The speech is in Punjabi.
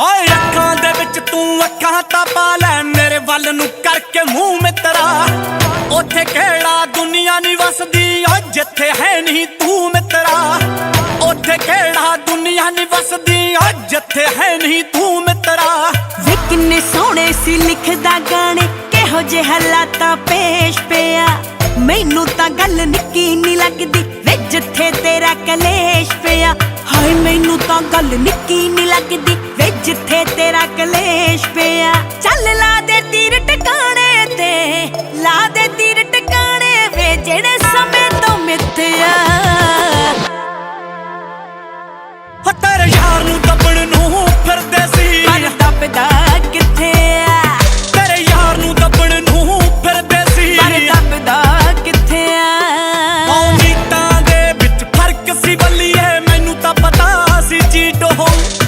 ਓਏ ਅੱਖਾਂ ਦੇ ਵਿੱਚ ਤੂੰ ਅੱਖਾਂ ਤਾਂ ਪਾ ਲੈ ਮੇਰੇ ਵੱਲ ਨੂੰ ਕਰਕੇ ਮੂੰਹ ਮਿੱਤਰਾ। ਉੱਥੇ ਕਿਹੜਾ ਦੁਨੀਆ ਨਹੀਂ ਵਸਦੀ ਓ ਜਿੱਥੇ ਹੈ ਨਹੀਂ ਤੂੰ ਮਿੱਤਰਾ। ਉੱਥੇ ਕਿਹੜਾ ਦੁਨੀਆ ਨਹੀਂ ਵਸਦੀ ਓ ਜਿੱਥੇ ਹੈ ਨਹੀਂ ਤੂੰ ਮਿੱਤਰਾ। ਵੇ ਕਿੰਨੇ ਸੋਹਣੇ ਸੀ ਲਿਖਦਾ ਗਾਣੇ ਕਿਹੋ ਜਿਹੇ ਹਾਲਾਤਾਂ ਪੇਸ਼ ਪਿਆ। ਮੈਨੂੰ ਤਾਂ ਗੱਲ ਨਿੱਕੀ ਨਹੀਂ ਲੱਗਦੀ ਵੇ ਜਿੱਥੇ ਤੇਰਾ ਕਲੇਸ਼ ਪਿਆ। ਹਾਏ ਮੈਨੂੰ ਬਾਹਰੋਂ ਗੱਲ ਨਿੱਕੀ ਨਹੀਂ ਲੱਗਦੀ ਵੇ ਜਿੱਥੇ ਤੇਰਾ ਕਲੇਸ਼ ਪਿਆ। ਚੱਲ ਲਾ ਦੇ ਤੀਰ ਟਿਕਾਣੇ ਤੇ, ਲਾ ਦੇ ਤੀਰ ਟਿਕਾਣੇ ਵੇ, ਜਿਹੜੇ ਸਮੇਂ ਤੋਂ ਮਿੱਥਿਆ ਹੋ ਤੇਰੇ ਯਾਰ ਨੂੰ ਦੱਬਣ ਨੂੰ চিট হও